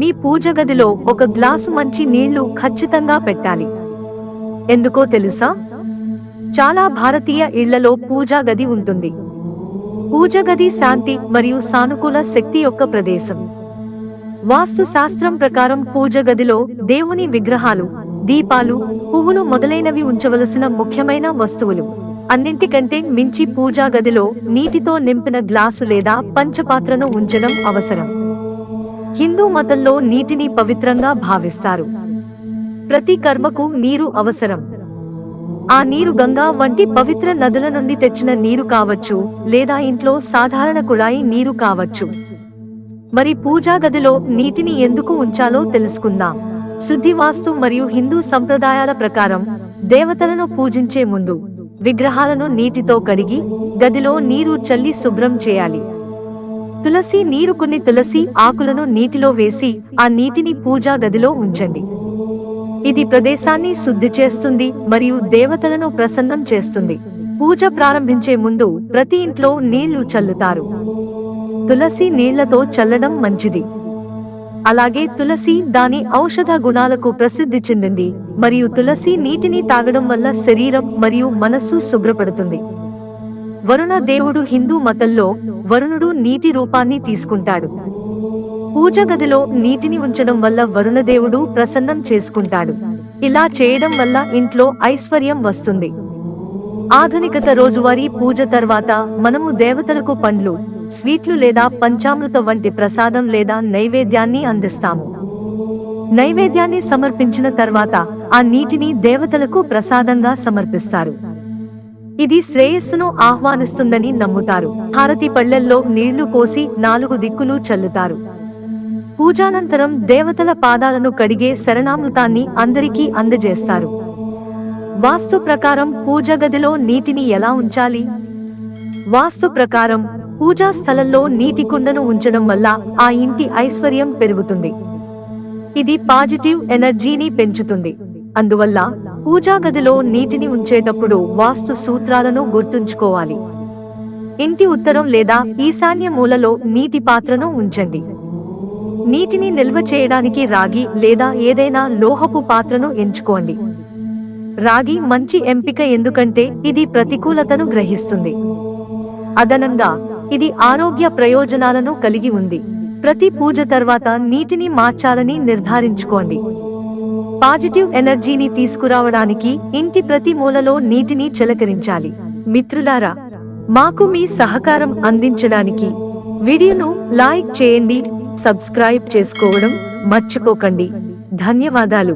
మీ పూజ గదిలో ఒక గ్లాసు మంచి నీళ్ళు ఖచ్చితంగా పెట్టాలి. ఎందుకో తెలుసా? చాలా భారతీయ ఇళ్ళలో పూజా గది ఉంటుంది. పూజ గది శాంతి మరియు సానుకూల శక్తి యొక్క ప్రదేశం. వాస్తు శాస్త్రం ప్రకారం పూజ గదిలో దేవుని విగ్రహాలు దీపాలు పువ్వులు మొదలైనవి ఉంచవలసిన ముఖ్యమైన వస్తువులు. అన్నింటికంటే మించి పూజా గదిలో నీటితో నింపిన గ్లాసు లేదా పంచపాత్రను ఉంచడం అవసరం. హిందూ మతంలో నీటిని పవిత్రంగా భావిస్తారు. ప్రతి కర్మకు నీరు అవసరం. ఆ నీరు గంగా వంటి పవిత్ర నదుల నుండి తెచ్చిన నీరు కావచ్చు లేదా ఇంట్లో సాధారణ కుళాయి నీరు కావచ్చు. మరి పూజా గదిలో నీటిని ఎందుకు ఉంచాలో తెలుసుకుందాం. శుద్ధి వాస్తు మరియు హిందూ సంప్రదాయాల ప్రకారం దేవతలను పూజించే ముందు విగ్రహాలను నీటితో కడిగి గదిలో నీరు చల్లి శుభ్రం చేయాలి. తులసి నీరు కొన్ని తులసి ఆకులను నీటిలో వేసి ఆ నీటిని పూజా గదిలో ఉంచండి. ఇది ప్రదేశాన్ని శుద్ధి చేస్తుంది మరియు దేవతలను ప్రసన్నం చేస్తుంది. పూజ ప్రారంభించే ముందు ప్రతి ఇంట్లో నీళ్ళు చల్లుతారు. తులసి నీళ్ళతో చల్లడం మంచిది. అలాగే తులసి దాని ఔషధ గుణాలకు ప్రసిద్ధి చెందింది మరియు తులసి నీటిని తాగడం వల్ల శరీరం మరియు మనస్సు శుభ్రపడుతుంది. వరుణ దేవుడు హిందూ మతంలో వరుణుడు నీటి రూపాన్ని తీసుకుంటాడు. పూజ గదిలో నీటిని ఉంచడం వల్ల వరుణదేవుడు ప్రసన్నం చేసుకుంటాడు. ఇలా చేయడం వల్ల ఇంట్లో ఐశ్వర్యం వస్తుంది. ఆధునికత రోజువారీ పూజ తర్వాత మనము దేవతలకు పండ్లు స్వీట్లు లేదా పంచామృత వంటి ప్రసాదం లేదా నైవేద్యాన్ని అందిస్తాము. నైవేద్యాన్ని సమర్పించిన తర్వాత ఆ నీటిని దేవతలకు ప్రసాదంగా సమర్పిస్తారు. ఇది శ్రేయస్సును ఆహ్వానిస్తుందని నమ్ముతారు. హారతి పళ్ళెల్లో నీళ్ళు కోసి నాలుగు దిక్కులు చల్లుతారు. పూజానంతరం దేవతల పాదాలను కడిగే శరణామృతాన్ని అందరికీ అందజేస్తారు. వాస్తు ప్రకారం పూజ గదిలో నీటిని ఎలా ఉంచాలి? వాస్తు ప్రకారం పూజా స్థలంలో నీటి కుండను ఉంచడం వల్ల ఆ ఇంటి ఐశ్వర్యం పెరుగుతుంది. ఇది పాజిటివ్ ఎనర్జీని పెంచుతుంది. అందువల్ల పూజా గదిలో నీటిని ఉంచేటప్పుడు వాస్తు సూత్రాలను గుర్తుంచుకోవాలి. ఇంటి ఉత్తరం లేదా ఈశాన్య మూలలో నీటి పాత్రను ఉంచండి. నీటిని నిల్వ చేయడానికి రాగి లేదా ఏదైనా లోహపు పాత్రను ఎంచుకోండి. రాగి మంచి ఎంపిక ఎందుకంటే ఇది ప్రతికూలతను గ్రహిస్తుంది. అదనంగా ఇది ఆరోగ్య ప్రయోజనాలను కలిగి ఉంది. ప్రతి పూజ తర్వాత నీటిని మార్చాలని నిర్ధారించుకోండి. పాజిటివ్ ఎనర్జీని తీసుకురావడానికి ఇంటి ప్రతి మూలలో నీటిని చిలకరించాలి. మిత్రులారా మాకు మీ సహకారం అందించడానికి వీడియోను లైక్ చేయండి సబ్స్క్రైబ్ చేసుకోవడం మర్చిపోకండి. ధన్యవాదాలు.